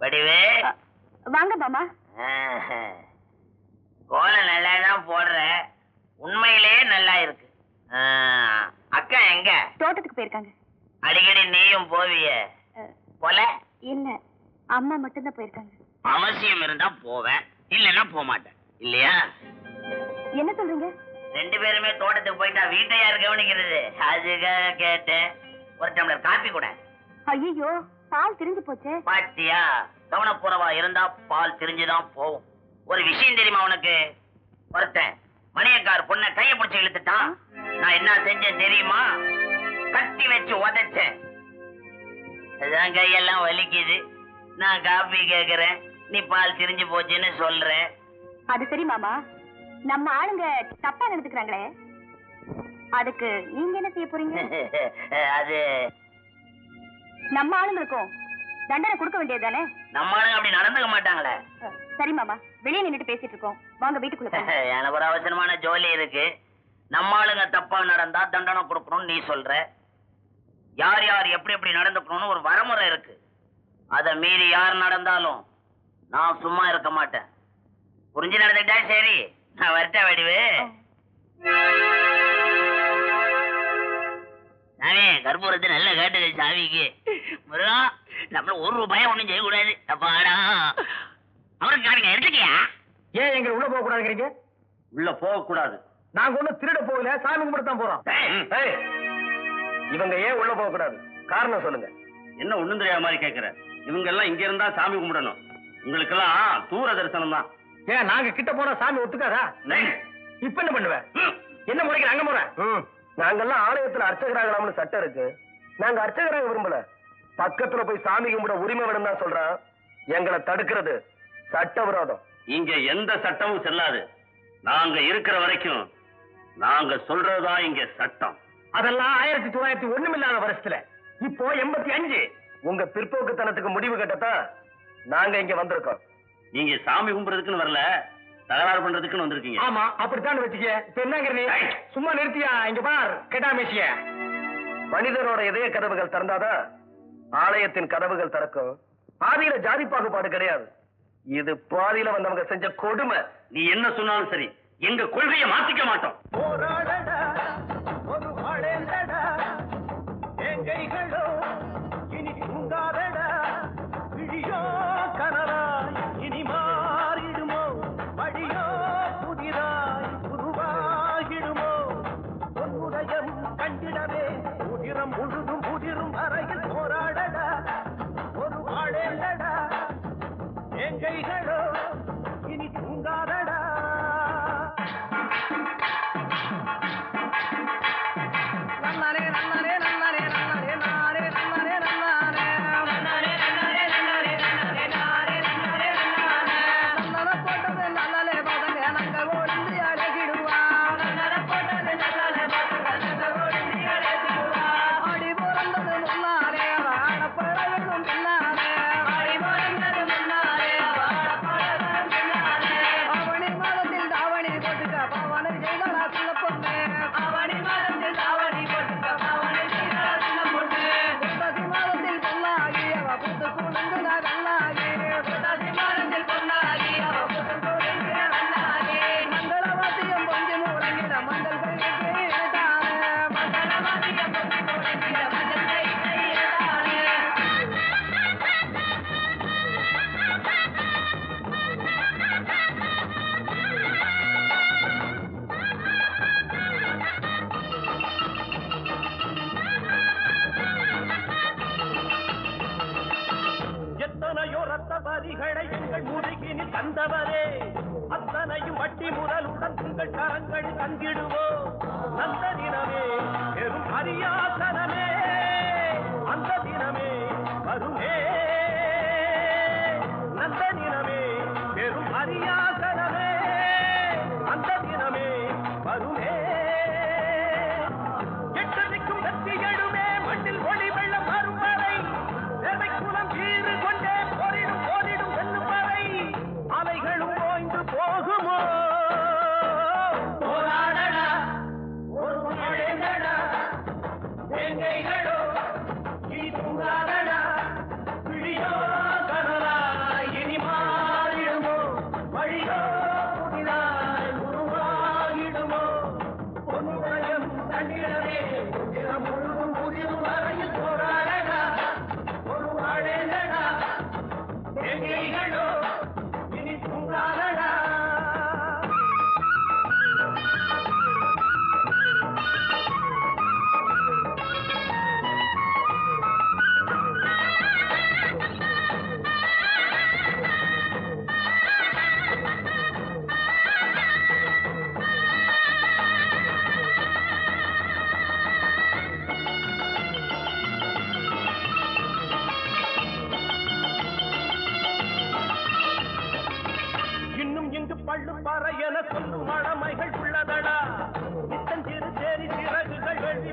வடிவே. வாங்க மாமா. கோலம் நல்லா தான் போடுற. உண்மையிலேயே நல்லா இருக்கு. அக்கா எங்க? தோட்டத்துக்கு போயிருக்காங்க. அடிக்கடி நீயும் போவிய? போல? இல்ல. அம்மா மட்டும்தான் போயிருக்காங்க. அவசியம் இருந்தா போவேன். இல்லைன்னா போக மாட்டேன் இல்லையா? என்ன சொல்றீங்க? ரெண்டு பேருமே தோட்டத்துக்கு போயிட்டா வீட்டை யார் கவனிக்கிறது அதுக்காக கேட்டேன். ஒரு டம்ளர் காப்பி கூட. ஐயோ பால் திரிஞ்சு போச்சே. பாத்தியா? கவனப்புறவா இருந்தா பால் தெரிஞ்சுதான் போகும். ஒரு விஷயம் தெரியுமா உனக்கு? ஒருத்தன் மணியக்கார் பொண்ணை கைய பிடிச்சு இழுத்துட்டான். நான் என்ன செஞ்சேன் தெரியுமா? கட்டி வச்சு உதைச்சேன். அதான் கையெல்லாம் வலிக்குது. நான் காப்பி கேக்குறேன். நீ பால் திரிஞ்சு போச்சுன்னு சொல்ற அது சரி மாமா. நம்ம ஆளுங்க தப்பா நடந்துக்கிறாங்களே அதுக்கு நீங்க என்ன செய்ய போறீங்க? அது நம்ம ஆளுங்களுக்கும் தண்டனை கொடுக்க வேண்டியது தானே நம்மளும் அப்படி நடந்துக்க மாட்டாங்களே. சரி மாமா வெளியே நின்னுட்டு பேசிட்டு இருக்கோம். வாங்க வீட்டுக்குள்ள. எனக்கு ஒரு அவசரமான ஜோலி இருக்கு. நம்ம ஆளுங்க தப்பா நடந்தா தண்டனை கொடுக்கணும்னு நீ சொல்ற. யார் யார் எப்படி எப்படி நடந்துக்கணும்னு ஒரு வரமுறை இருக்கு. அத மீறி யார் நடந்தாலும் நான் சும்மா இருக்க மாட்டேன். புரிஞ்சு நடந்துக்கிட்டா சரி. நான் வரட்ட வடிவு. சாமி கற்பூரத்தை நல்ல கேட்டுது சாமிக்கு. முருகா நம்மள ஒரு ரூபாயா ஒண்ணும் செய்யக்கூடாது. அப்பாடா. அவருக்கு காருங்க எடுத்துக்கியா? ஏன் எங்க உள்ள போக கூடாதுங்கிறீங்க உள்ள போக கூடாது நாங்க ஒண்ணும் திருட போகல சாமி கும்பிட தான் போறோம். ஏய், இவங்க ஏன் உள்ள போக கூடாது காரணம் சொல்லுங்க. என்ன ஒண்ணும் தெரியாத மாதிரி கேக்குற? இவங்க எல்லாம் இங்க இருந்தா சாமி கும்பிடணும். உங்களுக்கெல்லாம் தூர தரிசனம் தான். ஏன் நாங்க கிட்ட போனா சாமி ஒத்துக்காதா? இப்ப என்ன பண்ணுவ? என்ன முறைக்கிற அங்க முறை நாங்கெல்லாம் ஆலயத்துல அர்ச்சகராகலாம்னு சட்டம் இருக்கு. நாங்க அர்ச்சகராக விரும்பல. பக்கத்துல போய் சாமி கும்பிட உரிமை வேணும் தான் சொல்றான். எங்களை தடுக்கிறது சட்ட விரோதம். இங்க எந்த சட்டமும் செல்லாது. நாங்க இருக்கிற வரைக்கும் நாங்க சொல்றதுதான் இங்க சட்டம். அதெல்லாம் ஆயிரத்தி தொள்ளாயிரத்தி ஒண்ணுமில்லாத வருஷத்துல. இப்போ எண்பத்தி அஞ்சு. உங்க பிற்போக்குத்தனத்துக்கு முடிவு கட்டத்தான் நாங்க இங்க வந்திருக்கோம். நீங்க சாமி கும்பிடுறதுக்குன்னு வரல. தகராறு பண்றதுக்குன்னு வந்திருக்கீங்க. ஆமா அப்படித்தான் வச்சுக்க. இப்ப என்னங்கிற நீ சும்மா நிறுத்தியா? இங்க பார் கேட்டாமேசிய மனிதனோட இதய கதவுகள் திறந்தாதான் ஆலயத்தின் கதவுகள் திறக்கும். ஆதியில ஜாதி பாகுபாடு கிடையாது. இது பாதியில வந்தவங்க செஞ்ச கொடுமை. நீ என்ன சொன்னாலும் சரி எங்க கொள்கையை மாத்திக்க மாட்டோம். முழுதும் உதிரும் வரையில் போராடடா ஒரு வாழேண்டடா எங்கைகளோ இனி அத்தனையோ ரத்த வரிகளை எங்கள் முதுகினி தந்தவரே. அத்தனையும் வட்டி முதலுடன் உங்கள் கரங்களில் தந்திடுவோம். அந்த தினமே பெரும் அரியாசனமே. அந்த தினமே வருமே பள்ளுப்பாறை மழமைகள் உள்ளதடா இத்தன் சித்தஞ்சிறு சேரி சிறகுகள் வெள்ளி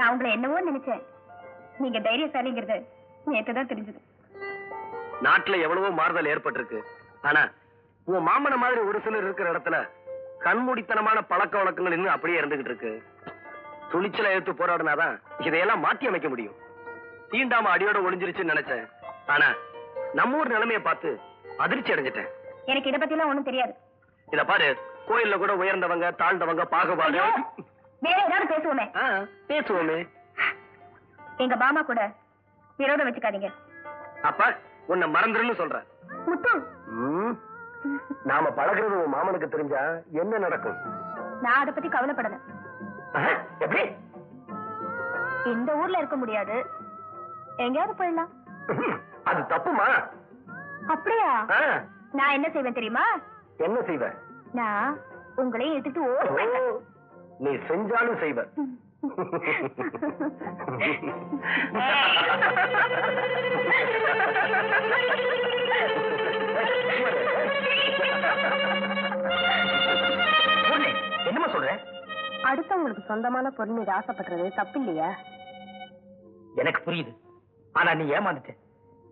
நான் உங்களை என்னவோ நினைச்சேன். நீங்க தைரியசாலிங்கிறது நேத்து தான் தெரிஞ்சது. நாட்டுல எவ்வளவோ மாறுதல் ஏற்பட்டிருக்கு. ஆனா உன் மாமன மாதிரி ஒரு சிலர் இருக்கிற இடத்துல கண்மூடித்தனமான பழக்க வழக்கங்கள் இன்னும் அப்படியே இருந்துகிட்டு இருக்கு. துணிச்சலை எடுத்து போராடினாதான் இதையெல்லாம் மாத்தி அமைக்க முடியும். தீண்டாம அடியோட ஒளிஞ்சிருச்சுன்னு நினைச்சேன். ஆனா நம்ம ஊர் நிலைமையை பார்த்து அதிர்ச்சி அடைஞ்சிட்டேன். எனக்கு இத பத்தி எல்லாம் ஒண்ணும் தெரியாது. இத பாரு கோயில்ல கூட உயர்ந்தவங்க தாழ்ந்தவங்க பாகுபாடு. வேற ஏதாவது பேசுவோமே. பேசுவோமே. எங்க மாமா கூட விரோதம் வச்சுக்காதீங்க. அப்ப உன்னை மறந்துருன்னு சொல்றேன். முத்து. நாம பழகுறது உன் மாமனுக்கு தெரிஞ்சா என்ன நடக்கும்? நான் அதை பத்தி கவலைப்படல. எப்படி? இந்த ஊர்ல இருக்க முடியாது. எங்கேயாவது போயிடலாம். அது தப்புமா? அப்படியா? நான் என்ன செய்வேன் தெரியுமா? என்ன செய்வ? நான் உங்களையும் எடுத்துட்டு ஓடி ஓ, போயிடுவேன். நீ செஞ்சாலும் செய்வ. பொண்ணு, என்னம்மா சொல்ற? அடுத்தவங்களுக்கு சொந்தமான பொருள் மீது ஆசைப்படுறது தப்பு இல்லையா எனக்கு புரியுது. ஆனா நீ ஏமாந்துட்ட.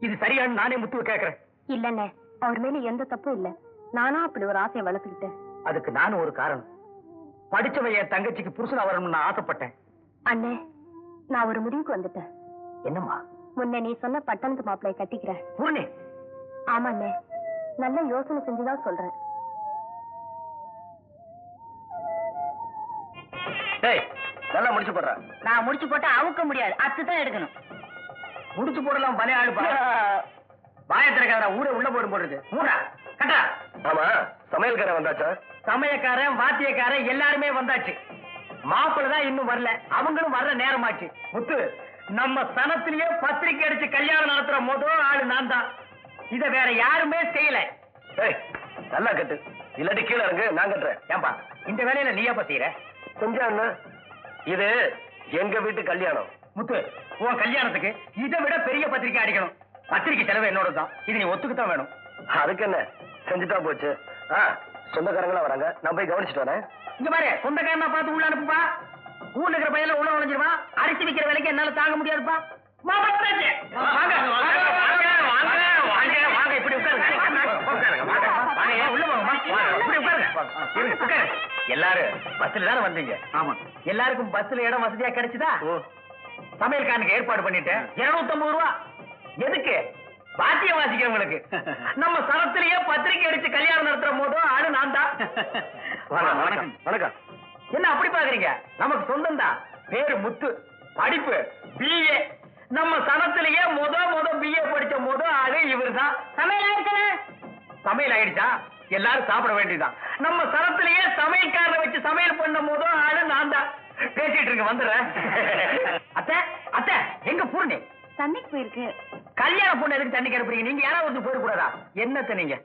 இது சரியான்னு நானே முத்துவ கேக்குறேன். இல்லண்ணே அவர் மேல எந்த தப்பும் இல்ல. நானா அப்படி ஒரு ஆசையை வளர்த்துக்கிட்டேன். அதுக்கு நானும் ஒரு காரணம். படிச்சவன் என் தங்கச்சிக்கு புருஷனா வரணும்னு ஆசைப்பட்டேன். அண்ணே நான் ஒரு முடிவுக்கு வந்துட்டேன். என்னம்மா? முன்ன நீ சொன்ன பட்டணத்து மாப்பிளைய கட்டிக்கிறேன் பூர்ணி ஆமாண்ணே நல்ல யோசனை செஞ்சுதான் சொல்றேன். டேய் நல்லா முடிச்சு போடுற. நான் முடிச்சு போட்டா அவுக்க முடியாது. அத்து தான் எடுக்கணும். முடிச்சு போடலாம் பலே ஆளுப்பா வாயத்திரக்கார ஊரை உள்ள போடும் போடுறது. மூடா கட்டா. ஆமா சமையல்காரன் வந்தாச்சா? சமயக்காரன் வாத்தியக்காரன் எல்லாருமே வந்தாச்சு. மாப்பிள்ளை தான் இன்னும் வரல. அவங்களும் வர்ற நேரமாச்சு. முத்து நம்ம சனத்திலேயே பத்திரிக்கை அடிச்சு கல்யாணம் நடத்துற முதல் ஆளு நான் தான் இத வேற யாருமே செய்யல. நல்லா கட்டு. இல்லாட்டி கீழே இறங்கு நான் கட்டுறேன். ஏன்பா இந்த வேலையில நீ எப்ப செய்யற? செஞ்சா என்ன? இது எங்க வீட்டு கல்யாணம். முத்து உன் கல்யாணத்துக்கு இதை விட பெரிய பத்திரிக்கை அடிக்கணும். பத்திரிக்கை செலவு என்னோட தான் இது நீ ஒத்துக்குத்தான் வேணும். அதுக்கு என்ன? செஞ்சுட்டா போச்சு. ஆ சொந்தக்காரங்களா வராங்க. நான் போய் கவனிச்சுட்டு வரேன். இங்க பாரு சொந்தக்காரனா பார்த்து உள்ள அனுப்புப்பா. ஊர்ல இருக்கிற பையல உள்ள நுழைஞ்சிருவான் அரிசி விக்கிற விலைக்கு என்னால தாங்க முடியாதுப்பா. எல்லாரும் பஸ்ல தானே வந்தீங்க? ஆமா. எல்லாருக்கும் பஸ்ல இடம் வசதியா கிடைச்சுதா? சமையல்காரனுக்கு ஏற்பாடு பண்ணிட்டேன். இருநூத்தம்பது ரூபா. எதுக்கு? வாத்தியம் வாசிக்கிறவங்களுக்கு நம்ம சரத்திலேயே பத்திரிக்கை அடிச்சு கல்யாணம் நடத்துற போதும் ஆளு நான் தான். வணக்கம். வணக்கம். என்ன அப்படி பாக்குறீங்க? நமக்கு சொந்தம் தான். பேரு முத்து படிப்பு பிஏ நம்ம சனத்திலேயே முத முத பிஏ படிச்ச முத ஆளு இவர்தான். சமையல் ஆயிடுச்சுல சமையல் ஆயிடுச்சா? எல்லாரும் சாப்பிட வேண்டியதுதான். நம்ம சனத்திலேயே சமையல்காரரை வச்சு சமையல் பண்ண முத ஆளு நான் தான். பேசிட்டு இருக்க வந்துடுறேன். அத்தை அத்தை எங்க பூர்ணி? தண்ணிக்கு போயிருக்கு. கல்யாண பொண்ணு எதுக்கு தண்ணி கிளப்புறீங்க நீங்க யாராவது போயிடக்கூடாதா? என்னத்த நீங்க?